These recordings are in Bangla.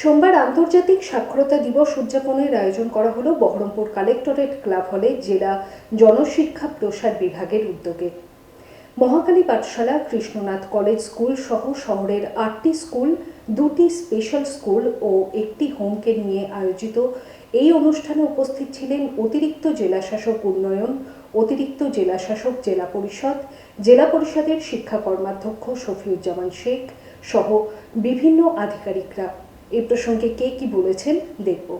সোমবার আন্তর্জাতিক সাক্ষরতা দিবস উদযাপনের আয়োজন করা হলো বহরমপুর কালেক্টরেট ক্লাব হলে জেলা জনশিক্ষা প্রসার বিভাগের উদ্যোগে। মহাকালী পাঠশালা, কৃষ্ণনাথ কলেজ স্কুল সহ শহরের আটটি স্কুল, দুটি স্পেশাল স্কুল ও একটি হোমকে নিয়ে আয়োজিত এই অনুষ্ঠানে উপস্থিত ছিলেন অতিরিক্ত জেলাশাসক উন্নয়ন, অতিরিক্ত জেলাশাসক জেলা পরিষদ, জেলা পরিষদের শিক্ষা কর্মাধ্যক্ষ শফিউজ্জামান শেখ সহ বিভিন্ন আধিকারিকরা। এ প্রসঙ্গে কে কি বলেছেন দেখব।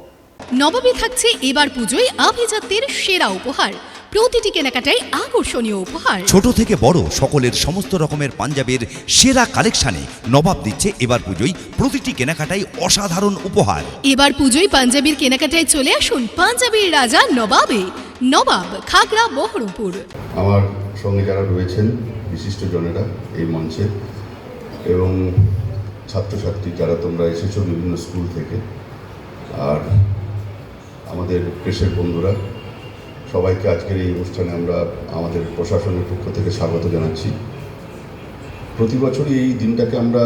নবমী থাকছে এবার পুজোয় আভিজাত্যের সেরা উপহার। প্রতিটি কেনাকাটায় আকর্ষণীয় উপহার। ছোট থেকে বড় সকলের সমস্ত রকমের পাঞ্জাবের সেরা কালেকশানে নবাব দিচ্ছে এবার পুজোয় প্রতিটি কেনাকাটায় অসাধারণ উপহার। এবার পুজোয় পাঞ্জাবির কেনাকাটায় চলে আসুন পাঞ্জাবির রাজা নবাবে। নবাব খাগড়া বহরমপুর। আমার সঙ্গে যারা রয়েছেন বিশিষ্ট জনেরা এই মঞ্চে এবং ছাত্রছাত্রী যারা তোমরা এসেছ বিভিন্ন স্কুল থেকে, আর আমাদের প্রেসের বন্ধুরা, সবাইকে আজকের এই অনুষ্ঠানে আমরা আমাদের প্রশাসনের পক্ষ থেকে স্বাগত জানাচ্ছি। প্রতি বছরই এই দিনটাকে আমরা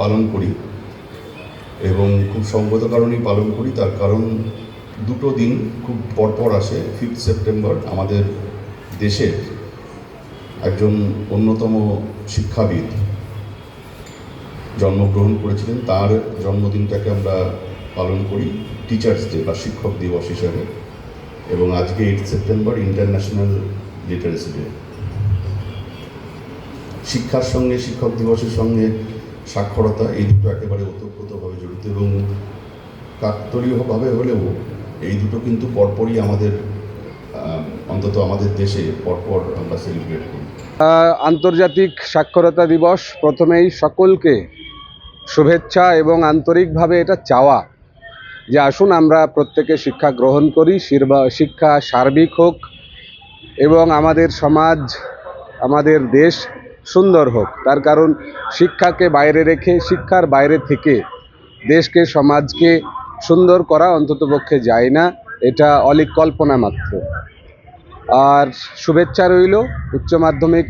পালন করি এবং খুব সঙ্গত কারণেই পালন করি। তার কারণ দুটো দিন খুব পরপর আসে ফিফথ সেপ্টেম্বর আমাদের দেশের একজন অন্যতম শিক্ষাবিদ জন্মগ্রহণ করেছিলেন, তার জন্মদিনটাকে আমরা পালন করি টিচার্স ডে বা শিক্ষক দিবস হিসাবে। এবং আজকে eight September International Literacy Day শিক্ষার সঙ্গে, শিক্ষক দিবসের সঙ্গে সাক্ষরতা, এই দুটো একেবারে ওতপ্রোতভাবে জড়িত এবং কাকতলীয়ভাবে হলেও এই দুটো কিন্তু পরপরই আমাদের অন্তত আমাদের দেশে পরপর আমরা সেলিব্রেট করি। আন্তর্জাতিক সাক্ষরতা দিবস প্রথমেই সকলকে শুভেচ্ছা এবং আন্তরিকভাবে এটা চাওয়া যে আসুন আমরা প্রত্যেকে শিক্ষা গ্রহণ করি শিক্ষা সার্বিক হোক এবং আমাদের সমাজ, আমাদের দেশ সুন্দর হোক। তার কারণ শিক্ষাকে বাইরে রেখে, শিক্ষার বাইরে থেকে দেশকে, সমাজকে সুন্দর করা অন্ততপক্ষে যায় না, এটা অলিক কল্পনা মাত্র। আর শুভেচ্ছা রইল, উচ্চ মাধ্যমিক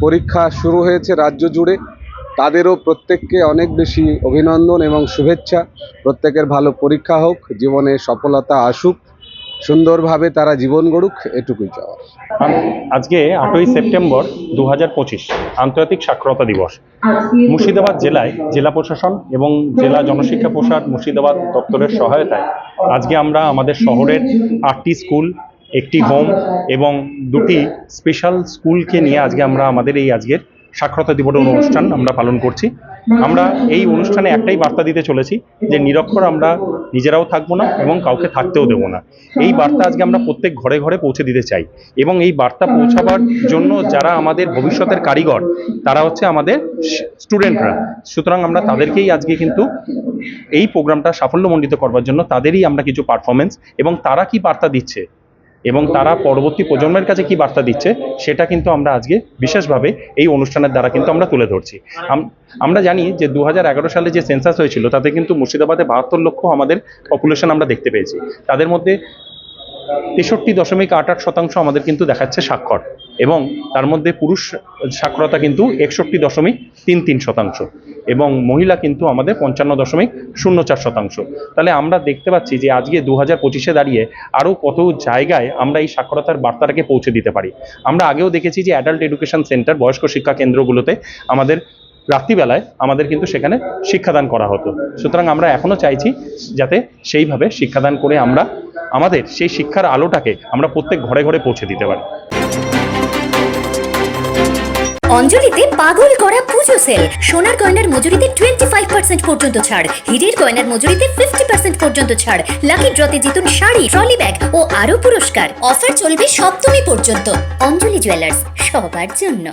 পরীক্ষা শুরু হয়েছে রাজ্য জুড়ে। তাদেরও প্রত্যেককে অনেক বেশি অভিনন্দন এবং শুভেচ্ছা। প্রত্যেকের ভালো পরীক্ষা হোক, জীবনে সফলতা আসুক, সুন্দরভাবে তারা জীবন গড়ুক, এটুকুই চাওয়া। আজকে আটই সেপ্টেম্বর দু হাজার পঁচিশ, আন্তর্জাতিক সাক্ষরতা দিবস। মুর্শিদাবাদ জেলায় জেলা প্রশাসন এবং জেলা জনশিক্ষা প্রসার মুর্শিদাবাদ দপ্তরের সহায়তায় আজকে আমরা আমাদের শহরের আটটি স্কুল, একটি হোম এবং দুটি স্পেশাল স্কুলকে নিয়ে আজকে আমরা আমাদের এই আজকের সাক্ষরতা দিবসের অনুষ্ঠান আমরা পালন করছি। আমরা এই অনুষ্ঠানে একটাই বার্তা দিতে চলেছি যে নিরক্ষর আমরা নিজেরাও থাকব না এবং কাউকে থাকতেও দেবো না। এই বার্তা আজকে আমরা প্রত্যেক ঘরে ঘরে পৌঁছে দিতে চাই এবং এই বার্তা পৌঁছাবার জন্য যারা আমাদের ভবিষ্যতের কারিগর তারা হচ্ছে আমাদের স্টুডেন্টরা। সুতরাং আমরা তাদেরকেই আজকে কিন্তু এই প্রোগ্রামটা সাফল্যমণ্ডিত করবার জন্য তাদেরই আমরা কিছু পারফরমেন্স এবং তারা কি বার্তা দিচ্ছে এবং তারা পরবর্তী প্রজন্মের কাছে কি বার্তা দিচ্ছে, সেটা কিন্তু আমরা আজকে বিশেষভাবে এই অনুষ্ঠানের দ্বারা কিন্তু আমরা তুলে ধরছি। আম- আমরা জানি যে দু হাজার এগারো সালে যে সেন্সাস হয়েছিল, তাতে কিন্তু মুর্শিদাবাদে বাহাত্তর লক্ষ আমাদের পপুলেশন আমরা দেখতে পেয়েছি। তাদের মধ্যে তেষট্টি দশমিক আট আট শতাংশ আমাদের কিন্তু দেখাচ্ছে স্বাক্ষর এবং তার মধ্যে পুরুষ সাক্ষরতা কিন্তু একষট্টি দশমিক তিন তিন শতাংশ। এবং মহিলা কিন্তু আমাদের পঞ্চান্ন দশমিক শূন্য চার শতাংশ। তাহলে আমরা দেখতে পাচ্ছি যে আজকে দু হাজার পঁচিশে দাঁড়িয়ে আরও কত জায়গায় আমরা এই সাক্ষরতার বার্তাটাকে পৌঁছে দিতে পারি। আমরা আগেও দেখেছি যে অ্যাডাল্ট এডুকেশন সেন্টার বয়স্ক শিক্ষা কেন্দ্রগুলোতে আমাদের রাত্রিবেলায় আমাদের কিন্তু সেখানে শিক্ষাদান করা হতো। সুতরাং আমরা এখনও চাইছি যাতে সেইভাবে শিক্ষাদান করে আমরা আমাদের সেই শিক্ষার আলোটাকে আমরা প্রত্যেক ঘরে ঘরে পৌঁছে দিতে পারি। অঞ্জলিতে পাগল করা পুজো সেল। সোনার গয়নার মজুরিতে টোয়েন্টি ফাইভ পার্সেন্ট পর্যন্ত ছাড়। হিরের গয়নার মজুরিতে ফিফটি পার্সেন্ট পর্যন্ত ছাড়। লাকি ড্রতে জিতুন শাড়ি, ট্রলি ব্যাগ ও আরও পুরস্কার। অফার চলবে সপ্তমী পর্যন্ত। অঞ্জলি জুয়েলার্স, সবার জন্য।